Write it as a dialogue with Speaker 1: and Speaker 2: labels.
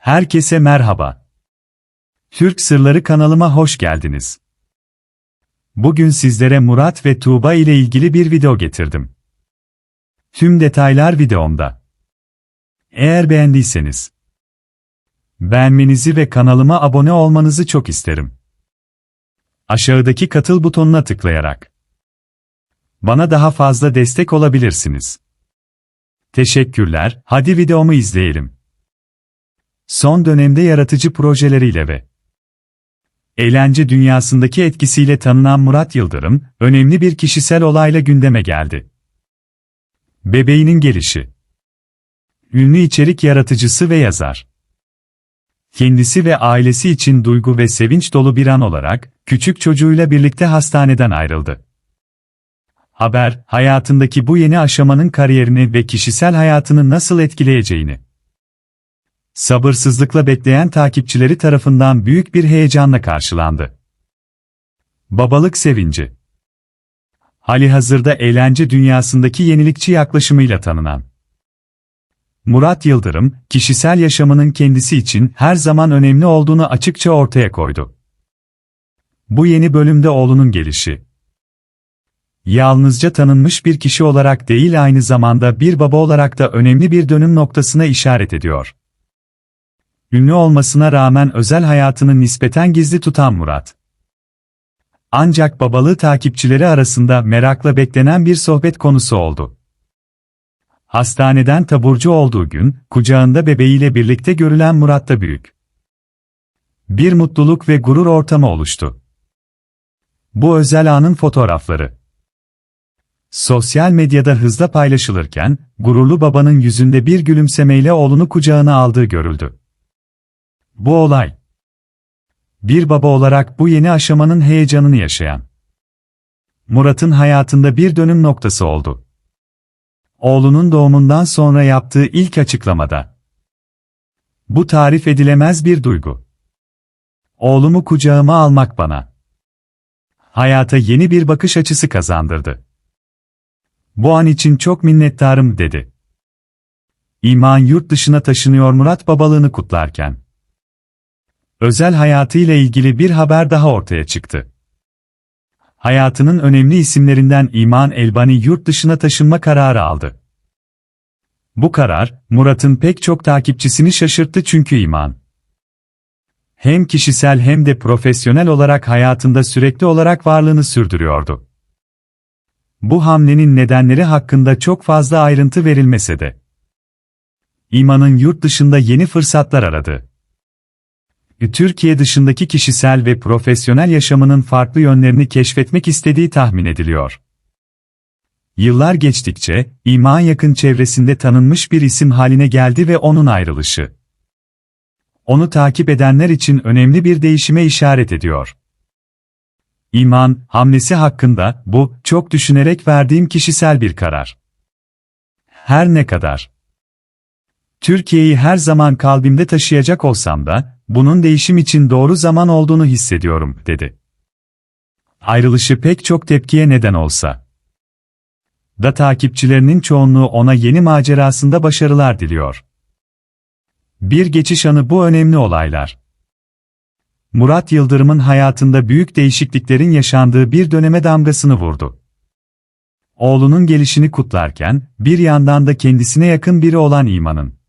Speaker 1: Herkese merhaba. Türk Sırları kanalıma hoş geldiniz. Bugün sizlere Murat ve Tuğba ile ilgili bir video getirdim. Tüm detaylar videomda. Eğer beğendiyseniz beğenmenizi ve kanalıma abone olmanızı çok isterim. Aşağıdaki katıl butonuna tıklayarak bana daha fazla destek olabilirsiniz. Teşekkürler, hadi videomu izleyelim. Son dönemde yaratıcı projeleriyle ve eğlence dünyasındaki etkisiyle tanınan Murat Yıldırım, önemli bir kişisel olayla gündeme geldi. Bebeğinin gelişi. Ünlü içerik yaratıcısı ve yazar. Kendisi ve ailesi için duygu ve sevinç dolu bir an olarak, küçük çocuğuyla birlikte hastaneden ayrıldı. Haber, hayatındaki bu yeni aşamanın kariyerini ve kişisel hayatını nasıl etkileyeceğini sabırsızlıkla bekleyen takipçileri tarafından büyük bir heyecanla karşılandı. Babalık sevinci Halihazırda eğlence dünyasındaki yenilikçi yaklaşımıyla tanınan Murat Yıldırım, kişisel yaşamının kendisi için her zaman önemli olduğunu açıkça ortaya koydu. Bu yeni bölümde oğlunun gelişi, yalnızca tanınmış bir kişi olarak değil aynı zamanda bir baba olarak da önemli bir dönüm noktasına işaret ediyor. Ünlü olmasına rağmen özel hayatını nispeten gizli tutan Murat. Ancak babalığı takipçileri arasında merakla beklenen bir sohbet konusu oldu. Hastaneden taburcu olduğu gün, kucağında bebeğiyle birlikte görülen Murat'ta büyük. Bir mutluluk ve gurur ortamı oluştu. Bu özel anın fotoğrafları. Sosyal medyada hızla paylaşılırken, gururlu babanın yüzünde bir gülümsemeyle oğlunu kucağına aldığı görüldü. Bu olay. Bir baba olarak bu yeni aşamanın heyecanını yaşayan. Murat'ın hayatında bir dönüm noktası oldu. Oğlunun doğumundan sonra yaptığı ilk açıklamada. Bu tarif edilemez bir duygu. Oğlumu kucağıma almak bana. Hayata yeni bir bakış açısı kazandırdı. Bu an için çok minnettarım dedi. İman yurt dışına taşınıyor Murat babalığını kutlarken. Özel hayatıyla ilgili bir haber daha ortaya çıktı. Hayatının önemli isimlerinden İman Elbani yurt dışına taşınma kararı aldı. Bu karar, Murat'ın pek çok takipçisini şaşırttı çünkü İman, hem kişisel hem de profesyonel olarak hayatında sürekli olarak varlığını sürdürüyordu. Bu hamlenin nedenleri hakkında çok fazla ayrıntı verilmese de, İman'ın yurt dışında yeni fırsatlar aradı. Türkiye dışındaki kişisel ve profesyonel yaşamının farklı yönlerini keşfetmek istediği tahmin ediliyor. Yıllar geçtikçe, iman yakın çevresinde tanınmış bir isim haline geldi ve onun ayrılışı. Onu takip edenler için önemli bir değişime işaret ediyor. İman, hamlesi hakkında, bu, çok düşünerek verdiğim kişisel bir karar. Her ne kadar. Türkiye'yi her zaman kalbimde taşıyacak olsam da, bunun değişim için doğru zaman olduğunu hissediyorum, dedi. Ayrılışı pek çok tepkiye neden olsa. Da takipçilerinin çoğunluğu ona yeni macerasında başarılar diliyor. Bir geçiş anı bu önemli olaylar. Murat Yıldırım'ın hayatında büyük değişikliklerin yaşandığı bir döneme damgasını vurdu. Oğlunun gelişini kutlarken, bir yandan da kendisine yakın biri olan İman'ın